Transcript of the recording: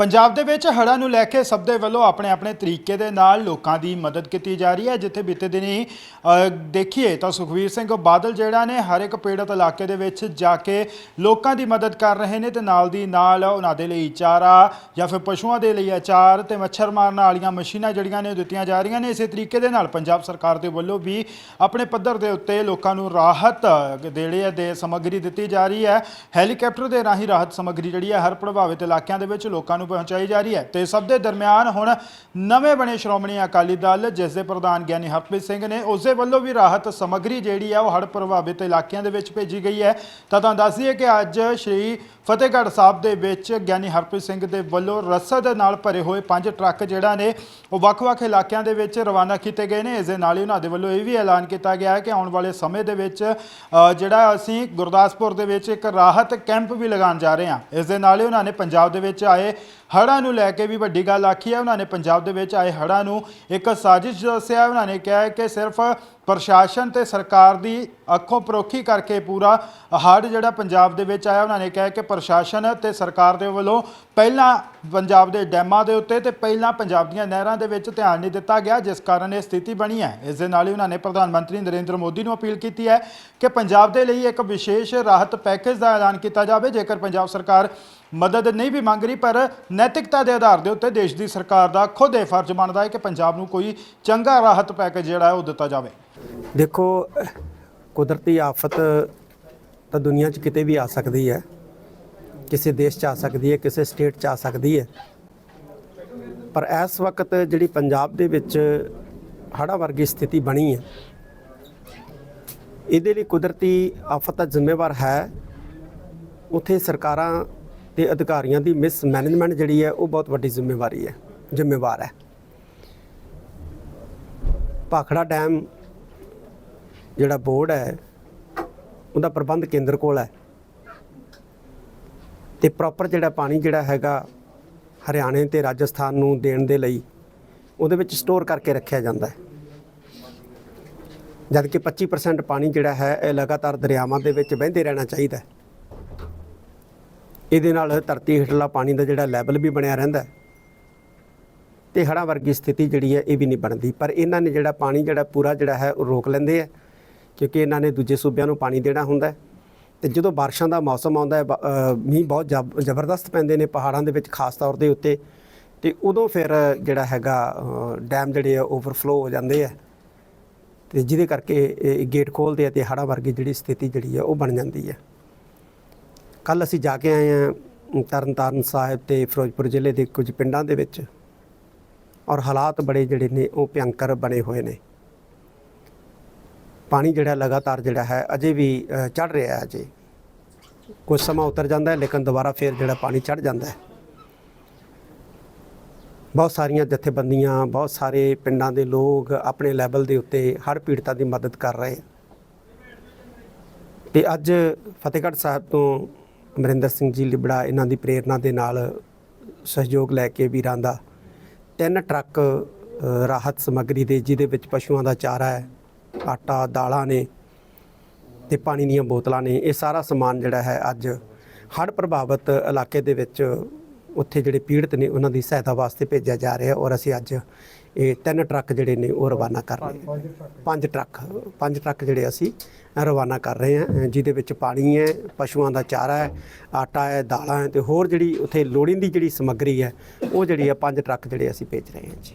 ਪੰਜਾਬ ਦੇ ਵਿੱਚ ਹੜ੍ਹਾਂ ਨੂੰ ਲੈ ਕੇ ਸਭ ਦੇ ਵੱਲੋਂ ਆਪਣੇ ਆਪਣੇ ਤਰੀਕੇ ਦੇ ਨਾਲ ਲੋਕਾਂ ਦੀ ਮਦਦ ਕੀਤੀ ਜਾ ਰਹੀ ਹੈ। ਜਿੱਥੇ ਬੀਤੇ ਦਿਨੀ ਅ, ਦੇਖੀਏ ਤਾਂ ਸੁਖਵੀਰ ਸਿੰਘ ਬਾਦਲ ਜਿਹੜਾ ਨੇ ਹਰ ਇੱਕ ਪੀੜਤ ਇਲਾਕੇ ਦੇ ਵਿੱਚ ਜਾ ਕੇ ਲੋਕਾਂ ਦੀ ਮਦਦ ਕਰ ਰਹੇ ਨੇ ਤੇ ਨਾਲ ਦੀ ਨਾਲ ਉਹਨਾਂ ਦੇ ਲਈ ਚਾਰਾ ਜਾਂ ਫਿਰ ਪਸ਼ੂਆਂ ਦੇ ਲਈ ਅਚਾਰ ਤੇ ਮੱਛਰ ਮਾਰਨ ਵਾਲੀਆਂ ਮਸ਼ੀਨਾਂ ਜਿਹੜੀਆਂ ਨੇ ਉਹ ਦਿੱਤੀਆਂ ਜਾ ਰਹੀਆਂ ਨੇ। ਇਸੇ ਤਰੀਕੇ ਦੇ ਨਾਲ ਪੰਜਾਬ ਸਰਕਾਰ ਦੇ ਵੱਲੋਂ ਵੀ ਆਪਣੇ ਪੱਧਰ ਦੇ ਉੱਤੇ ਲੋਕਾਂ ਨੂੰ ਰਾਹਤ ਜਿਹੜੇ ਹੈ ਦੇ ਸਮੱਗਰੀ ਦਿੱਤੀ ਜਾ ਰਹੀ ਹੈ। ਹੈਲੀਕਾਪਟਰ ਦੇ ਰਾਹੀਂ ਰਾਹਤ ਸਮੱਗਰੀ ਜਿਹੜੀ ਹੈ ਹਰ ਪ੍ਰਭਾਵਿਤ ਇਲਾਕਿਆਂ ਦੇ ਵਿੱਚ ਲੋਕਾਂ ਨੂੰ ਪਹੁੰਚਾਈ ਜਾ ਰਹੀ ਹੈ। ਤੇ ਸਭ ਦੇ ਦਰਮਿਆਨ ਹੁਣ ਨਵੇਂ ਬਣੇ ਸ਼੍ਰੋਮਣੀ ਅਕਾਲੀ ਦਲ, ਜਿਸ ਦੇ ਪ੍ਰਧਾਨ ਗਿਆਨੀ ਹਰਪ੍ਰੀਤ ਸਿੰਘ ਨੇ, ਉਸ ਦੇ ਵੱਲੋਂ ਵੀ ਰਾਹਤ ਸਮੱਗਰੀ ਜਿਹੜੀ ਹੈ ਉਹ ਹੜ੍ਹ ਪ੍ਰਭਾਵਿਤ ਇਲਾਕਿਆਂ ਦੇ ਵਿੱਚ ਭੇਜੀ ਗਈ ਹੈ। ਤਾਂ ਤੁਹਾਨੂੰ ਦੱਸ ਦਈਏ ਕਿ ਅੱਜ ਸ਼੍ਰੀ ਫਤਿਹਗੜ੍ਹ ਸਾਹਿਬ ਦੇ ਵਿੱਚ ਗਿਆਨੀ ਹਰਪ੍ਰੀਤ ਸਿੰਘ ਦੇ ਵੱਲੋਂ ਰਸਦ ਨਾਲ ਭਰੇ ਹੋਏ ਪੰਜ ਟਰੱਕ ਜਿਹੜਾ ਨੇ, ਉਹ ਵੱਖ-ਵੱਖ ਇਲਾਕਿਆਂ ਦੇ ਵਿੱਚ ਰਵਾਨਾ ਕੀਤੇ ਗਏ ਨੇ। ਇਸ ਦੇ ਨਾਲ ਹੀ ਉਹਨਾਂ ਦੇ ਵੱਲੋਂ ਇਹ ਵੀ ਐਲਾਨ ਕੀਤਾ ਗਿਆ ਹੈ ਕਿ ਆਉਣ ਵਾਲੇ ਸਮੇਂ ਦੇ ਵਿੱਚ ਜਿਹੜਾ ਅਸੀਂ ਗੁਰਦਾਸਪੁਰ ਦੇ ਵਿੱਚ ਇੱਕ ਰਾਹਤ ਕੈਂਪ ਵੀ ਲਗਾਉਣ ਜਾ ਰਹੇ ਹਾਂ। ਇਸ ਦੇ ਨਾਲ ਹੀ ਉਹਨਾਂ ਨੇ ਪੰਜਾਬ ਦੇ ਵਿੱਚ ਆਏ ਹੜ੍ਹਾਂ ਨੂੰ ਲੈ ਕੇ ਵੀ ਵੱਡੀ ਗੱਲ ਆਖੀ ਹੈ। ਉਹਨਾਂ ਨੇ ਪੰਜਾਬ ਦੇ ਵਿੱਚ ਆਏ ਹੜ੍ਹਾਂ ਨੂੰ ਇੱਕ ਸਾਜ਼ਿਸ਼ ਦੱਸਿਆ। ਉਹਨਾਂ ਨੇ ਕਿਹਾ ਹੈ ਕਿ ਸਿਰਫ ਪ੍ਰਸ਼ਾਸਨ ਤੇ ਸਰਕਾਰ ਦੀ ਅੱਖੋਂ ਪਰੋਖੀ ਕਰਕੇ ਪੂਰਾ ਹੜ੍ਹ ਜਿਹੜਾ ਪੰਜਾਬ ਦੇ ਵਿੱਚ ਆਇਆ, ਉਹਨਾਂ ਨੇ ਕਿਹਾ ਕਿ ਪ੍ਰਸ਼ਾਸਨ ਤੇ ਸਰਕਾਰ ਦੇ ਵੱਲੋਂ ਪਹਿਲਾਂ ਪੰਜਾਬ ਦੇ ਡੈਮਾਂ ਦੇ ਉੱਤੇ ਤੇ ਪਹਿਲਾਂ ਪੰਜਾਬ ਦੀਆਂ ਨਹਿਰਾਂ ਦੇ ਵਿੱਚ ਧਿਆਨ ਨਹੀਂ ਦਿੱਤਾ ਗਿਆ, ਜਿਸ ਕਾਰਨ ਇਹ ਸਥਿਤੀ ਬਣੀ ਹੈ। ਇਸ ਦੇ ਨਾਲ ਹੀ ਉਹਨਾਂ ਨੇ ਪ੍ਰਧਾਨ ਮੰਤਰੀ ਨਰਿੰਦਰ ਮੋਦੀ ਨੂੰ ਅਪੀਲ ਕੀਤੀ ਹੈ ਕਿ ਪੰਜਾਬ ਦੇ ਲਈ ਇੱਕ ਵਿਸ਼ੇਸ਼ ਰਾਹਤ ਪੈਕੇਜ ਦਾ ਐਲਾਨ ਕੀਤਾ ਜਾਵੇ। ਜੇਕਰ ਪੰਜਾਬ ਸਰਕਾਰ ਮਦਦ ਨਹੀਂ ਵੀ ਮੰਗ ਰਹੀ, ਪਰ ਨੈਤਿਕਤਾ ਦੇ ਆਧਾਰ ਦੇ ਉੱਤੇ ਦੇਸ਼ ਦੀ ਸਰਕਾਰ ਦਾ ਖੁਦ ਇਹ ਫਰਜ਼ ਬਣਦਾ ਹੈ ਕਿ ਪੰਜਾਬ ਨੂੰ ਕੋਈ ਚੰਗਾ ਰਾਹਤ ਪੈਕੇਜ ਜਿਹੜਾ ਹੈ ਉਹ ਦਿੱਤਾ ਜਾਵੇ। ਦੇਖੋ, ਕੁਦਰਤੀ ਆਫਤ ਤਾਂ ਦੁਨੀਆ 'ਚ ਕਿਤੇ ਵੀ ਆ ਸਕਦੀ ਹੈ। ਕਿਸੇ ਦੇਸ਼ 'ਚ ਆ ਸਕਦੀ ਹੈ, ਕਿਸੇ ਸਟੇਟ 'ਚ ਆ ਸਕਦੀ ਹੈ। ਪਰ ਇਸ ਵਕਤ ਜਿਹੜੀ ਪੰਜਾਬ ਦੇ ਵਿੱਚ ਹੜਾ ਵਰਗੀ ਸਥਿਤੀ ਬਣੀ ਹੈ, ਇਹਦੇ ਲਈ ਕੁਦਰਤੀ ਆਫਤ ਦਾ ਜ਼ਿੰਮੇਵਾਰ ਹੈ। ਉਥੇ ਸਰਕਾਰਾਂ ਤੇ ਅਧਿਕਾਰੀਆਂ ਦੀ ਮਿਸ ਮੈਨੇਜਮੈਂਟ ਜਿਹੜੀ ਹੈ, ਉਹ ਬਹੁਤ ਵੱਡੀ ਜ਼ਿੰਮੇਵਾਰੀ ਹੈ, ਜ਼ਿੰਮੇਵਾਰ ਹੈ। ਭਾਖੜਾ ਡੈਮ ਜਿਹੜਾ ਬੋਰਡ ਹੈ, ਉਹਦਾ ਪ੍ਰਬੰਧ ਕੇਂਦਰ ਕੋਲ ਹੈ। ਤੇ ਪ੍ਰੋਪਰ ਜਿਹੜਾ ਪਾਣੀ ਜਿਹੜਾ ਹੈਗਾ ਹਰਿਆਣੇ ਤੇ ਰਾਜਸਥਾਨ ਨੂੰ ਦੇਣ ਦੇ ਲਈ ਉਹਦੇ ਵਿੱਚ ਸਟੋਰ ਕਰਕੇ ਰੱਖਿਆ ਜਾਂਦਾ ਹੈ। ਜਦ ਕਿ 25% ਪਾਣੀ ਜਿਹੜਾ ਹੈ, ਇਹ ਲਗਾਤਾਰ ਦਰਿਆਵਾਂ ਦੇ ਵਿੱਚ ਵਹਿੰਦੇ ਰਹਿਣਾ ਚਾਹੀਦਾ ਹੈ। ਇਹਦੇ ਨਾਲ ਧਰਤੀ ਹੇਠਲਾ ਪਾਣੀ ਦਾ ਜਿਹੜਾ ਲੈਵਲ ਵੀ ਬਣਿਆ ਰਹਿੰਦਾ ਹੈ। ਤੇ ਹੜ੍ਹਾਂ ਵਰਗੀ ਸਥਿਤੀ ਜਿਹੜੀ ਹੈ, ਇਹ ਵੀ ਨਹੀਂ ਬਣਦੀ। ਪਰ ਇਹਨਾਂ ਨੇ ਜਿਹੜਾ ਪਾਣੀ ਜਿਹੜਾ ਪੂਰਾ ਜਿਹੜਾ ਹੈ, ਉਹ ਰੋਕ ਲੈਂਦੇ ਆ ਕਿਉਂਕਿ ਇਹਨਾਂ ਨੇ ਦੂਜੇ ਸੂਬਿਆਂ ਨੂੰ ਪਾਣੀ ਦੇਣਾ ਹੁੰਦਾ ਹੈ। ਤੇ ਜਦੋਂ ਬਾਰਿਸ਼ਾਂ ਦਾ ਮੌਸਮ ਆਉਂਦਾ ਹੈ, ਬ- ਮੀਂਹ ਬਹੁਤ ਜ਼ਬ- ਜ਼ਬਰਦਸਤ ਪੈਂਦੇ ਨੇ ਪਹਾੜਾਂ ਦੇ ਵਿੱਚ, ਖਾਸ ਤੌਰ ਦੇ ਉੱਤੇ। ਤੇ ਉਦੋਂ ਫਿਰ ਜਿਹੜਾ ਹੈਗਾ ਡੈਮ ਜਿਹੜੇ ਆ ਓਵਰਫਲੋ ਹੋ ਜਾਂਦੇ ਆ। ਤੇ ਜਿਹਦੇ ਕਰਕੇ ਇਹ ਗੇਟ ਖੋਲਦੇ ਆ ਤੇ ਹੜ੍ਹਾਂ ਵਰਗੀ ਜਿਹੜੀ ਸਥਿਤੀ ਜਿਹੜੀ ਆ, ਉਹ ਬਣ ਜਾਂਦੀ ਹੈ ਕੱਲ ਅਸੀਂ ਜਾ ਕੇ ਆਏ ਹਾਂ ਤਰਨਤਾਰਨ ਸਾਹਿਬ ਤੇ ਫਿਰੋਜ਼ਪੁਰ ਜ਼ਿਲ੍ਹੇ ਦੇ ਕੁਝ ਪਿੰਡਾਂ ਦੇ ਵਿੱਚ। ਔਰ ਹਾਲਾਤ ਬੜੇ ਜਿਹੜੇ ਨੇ, ਉਹ ਭਿਅੰਕਰ ਬਣੇ ਹੋਏ ਨੇ। ਪਾਣੀ ਜਿਹੜਾ ਲਗਾਤਾਰ ਜਿਹੜਾ ਹੈ ਅਜੇ ਵੀ ਚੜ ਰਿਹਾ ਹੈ ਅਜੇ। ਕੁਝ ਸਮਾਂ ਉਤਰ ਜਾਂਦਾ ਹੈ, ਲੇਕਿਨ ਦੁਬਾਰਾ ਫੇਰ ਜਿਹੜਾ ਪਾਣੀ ਚੜ ਜਾਂਦਾ ਹੈ। ਬਹੁਤ ਸਾਰੀਆਂ ਜਥੇਬੰਦੀਆਂ, ਬਹੁਤ ਸਾਰੇ ਪਿੰਡਾਂ ਦੇ ਲੋਕ ਆਪਣੇ ਲੈਵਲ ਦੇ ਉੱਤੇ ਹੜ੍ਹ ਪੀੜਤਾਂ ਦੀ ਮਦਦ ਕਰ ਰਹੇ ਆ ਤੇ ਅੱਜ ਫਤਿਹਗੜ੍ਹ ਸਾਹਿਬ ਤੋਂ ਅਮਰਿੰਦਰ ਸਿੰਘ ਜੀ ਲਿਬੜਾ ਇਹਨਾਂ ਦੀ ਪ੍ਰੇਰਣਾ ਦੇ ਨਾਲ ਸਹਿਯੋਗ ਲੈ ਕੇ ਵੀਰਾਂ ਦਾ ਤਿੰਨ ਟਰੱਕ ਰਾਹਤ ਸਮੱਗਰੀ ਦੇ, ਜਿਹਦੇ ਵਿੱਚ ਪਸ਼ੂਆਂ ਦਾ ਚਾਰਾ ਹੈ ਆਟਾ, ਦਾਲਾਂ ਨੇ ਤੇ ਪਾਣੀ ਦੀਆਂ ਬੋਤਲਾਂ ਨੇ, ਇਹ ਸਾਰਾ ਸਮਾਨ ਜਿਹੜਾ ਹੈ ਅੱਜ ਹੜ੍ਹ ਪ੍ਰਭਾਵਿਤ ਇਲਾਕੇ ਦੇ ਵਿੱਚ ਉੱਥੇ ਜਿਹੜੇ ਪੀੜਤ ਨੇ, ਉਹਨਾਂ ਦੀ ਸਹਾਇਤਾ ਵਾਸਤੇ ਭੇਜਿਆ ਜਾ ਰਿਹਾ ਔਰ ਅਸੀਂ ਅੱਜ ਇਹ ਤਿੰਨ ਟਰੱਕ ਜਿਹੜੇ ਨੇ, ਉਹ ਰਵਾਨਾ ਕਰ ਰਹੇ ਹਾਂ। ਪੰਜ ਟਰੱਕ ਪੰਜ ਟਰੱਕ ਜਿਹੜੇ ਅਸੀਂ ਰਵਾਨਾ ਕਰ ਰਹੇ ਹਾਂ ਜਿਹਦੇ ਵਿੱਚ ਪਾਣੀ ਹੈ, ਪਸ਼ੂਆਂ ਦਾ ਚਾਰਾ ਹੈ, ਆਟਾ ਹੈ, ਦਾਲਾਂ ਹੈ ਤੇ ਹੋਰ ਜਿਹੜੀ ਉੱਥੇ ਲੋੜੀਂਦੀ ਜਿਹੜੀ ਸਮੱਗਰੀ ਹੈ, ਉਹ ਜਿਹੜੀ ਹੈ, ਪੰਜ ਟਰੱਕ ਜਿਹੜੇ ਅਸੀਂ ਭੇਜ ਰਹੇ ਹਾਂ ਜੀ।